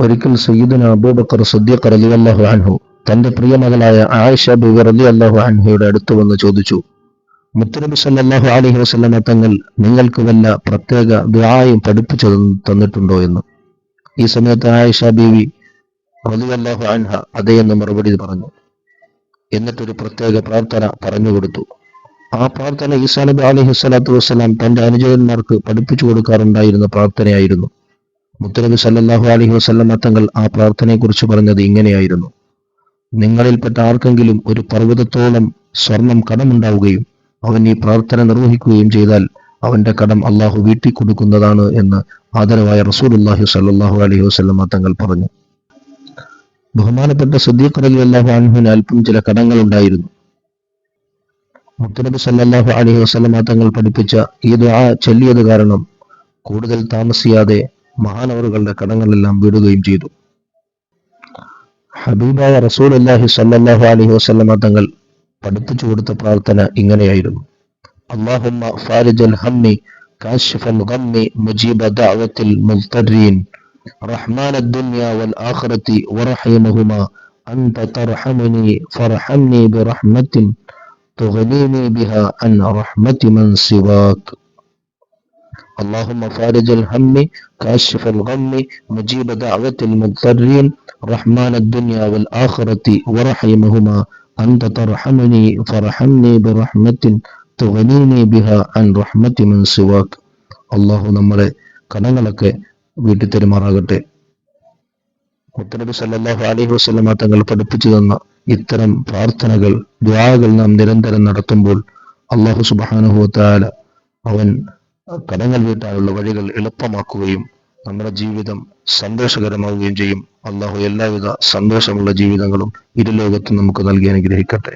ഒരിക്കൽ സയ്യിദുന അബൂബക്കർ സുദ്ദീഖ് സദ്യഖ് റളിയല്ലാഹു അൻഹു തന്റെ പ്രിയ മകളായ ആയിഷ ബിബി റളിയല്ലാഹു അൻഹയുടെ അടുത്ത് വന്ന് ചോദിച്ചു മുത്തനബി സല്ലല്ലാഹു അലൈഹി വസല്ലമ തങ്ങൾ നിങ്ങൾക്ക് വല്ല പ്രത്യേക ദുആയും പഠിപ്പിച്ചു തന്നിട്ടുണ്ടോ എന്ന്? ഈ സമയത്ത് ആയിഷ ബീവി റളിയല്ലാഹു അൻഹ അതേ എന്ന് മറുപടി പറഞ്ഞു. എന്നിട്ടൊരു പ്രത്യേക പ്രാർത്ഥന പറഞ്ഞു കൊടുത്തു. ആ പ്രാർത്ഥന ഈസാ നബി അലൈഹി സ്വലാത്തു വസ്സലാം തന്റെ അനുചരന്മാർക്ക് പഠിപ്പിച്ചു കൊടുക്കാറുണ്ടായിരുന്ന പ്രാർത്ഥനയായിരുന്നു. മുത്തനബി സല്ലാഹു അലഹി വസല്ലമ തങ്ങൾ ആ പ്രാർത്ഥനയെക്കുറിച്ച് പറഞ്ഞത് ഇങ്ങനെയായിരുന്നു. നിങ്ങളിൽപ്പെട്ട ആർക്കെങ്കിലും ഒരു പർവതത്തോളം സ്വർണം കടമുണ്ടാവുകയും അവൻ ഈ പ്രാർത്ഥന നിർവഹിക്കുകയും ചെയ്താൽ അവന്റെ കടം അള്ളാഹു വീട്ടിക്കൊടുക്കുന്നതാണ് എന്ന് ആദരവായ റസൂലുള്ളാഹി സല്ലാഹു അലഹി വസല്ലമ തങ്ങൾ പറഞ്ഞു. ബഹുമാനപ്പെട്ട സുദ്ദീഖ് അലി അള്ളാഹു അൻഹുവിന് അല്പം ചില കടങ്ങൾ ഉണ്ടായിരുന്നു മുത്തനബി സല്ലാഹു അലഹി വസല്ലമ തങ്ങൾ പഠിപ്പിച്ച ഈ ദുആ ചൊല്ലിയത് കാരണം കൂടുതൽ താമസിയാതെ മഹാനവറുകളുടെ കടങ്ങളെല്ലാം വീടുകയും ചെയ്തു ഹബീബായ റസൂലുള്ളാഹി സല്ലല്ലാഹു അലൈഹി വസല്ലമ തങ്ങൾ പഠിപ്പിച്ചു കൊടുത്ത പ്രാർത്ഥന ഇങ്ങനെയായിരുന്നു അല്ലാഹുമ്മ ഫാരിജൽ ഹമ്മി കാശിഫൽ ഗമ്മി മുജീബ ദഅവത്തിൽ മുൽത്തരീൻ റഹ്മാൻ الدنيا والآخرة ورحيمهما أنت ترحمني فارحمني برحمة تغنيني بها عن رحمة من سواك اللهم فارج الهم كاشف الغم مجيب دعوة المضطرين رحمن الدنيا والآخرة ورحيمهما أنت ترحمني فارحمني برحمة تغنيني بها عن رحمة من سواك അള്ളാഹു നമ്മളെ കടങ്ങളൊക്കെ വീട്ടിൽ തെരുമാറാകട്ടെ മുത്തനബി സല്ലല്ലാഹു അലൈഹി വസല്ലമ തങ്ങൾ പഠിപ്പിച്ചു തന്ന ഇത്തരം പ്രാർത്ഥനകൾ ദ്വാകൾ നാം നിരന്തരം നടത്തുമ്പോൾ അള്ളാഹു സുബ്ഹാനഹു വതആല അവൻ കടങ്ങൾ വീട്ടാനുള്ള വഴികൾ എളുപ്പമാക്കുകയും നമ്മുടെ ജീവിതം സന്തോഷകരമാവുകയും ചെയ്യും. അള്ളാഹു എല്ലാവിധ സന്തോഷമുള്ള ജീവിതങ്ങളും ഇരുലോകത്തും നമുക്ക് നൽകി അനുഗ്രഹിക്കട്ടെ.